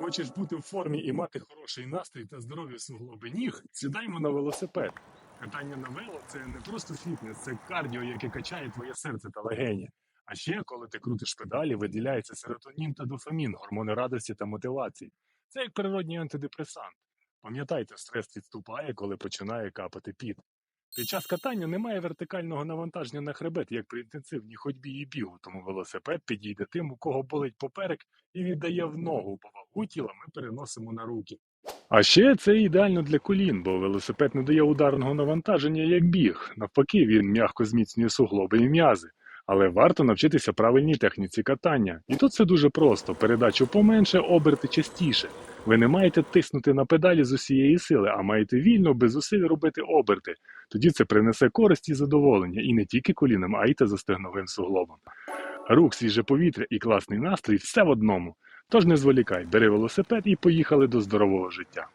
Хочеш бути в формі і мати хороший настрій та здорові суглоби ніг? Сідаймо на велосипед. Катання на вело це не просто фітнес, це кардіо, яке качає твоє серце та легені. А ще, коли ти крутиш педалі, виділяється серотонін та дофамін, гормони радості та мотивації. Це як природній антидепресант. Пам'ятайте, стрес відступає, коли починає капати піт. Під час катання немає вертикального навантаження на хребет, як при інтенсивній ходьбі і бігу, тому велосипед підійде тим, у кого болить поперек, і віддає в ногу, бо вагу тіла ми переносимо на руки. А ще це ідеально для колін, бо велосипед не дає ударного навантаження як біг. Навпаки, він м'яко зміцнює суглоби і м'язи. Але варто навчитися правильній техніці катання. І тут все дуже просто: передачу поменше, оберти частіше. Ви не маєте тиснути на педалі з усієї сили, а маєте вільно, без зусиль робити оберти. Тоді це принесе користь і задоволення і не тільки колінам, а й та застигновим суглобом. Рух, свіже повітря і класний настрій все в одному. Тож не зволікай, бери велосипед і поїхали до здорового життя.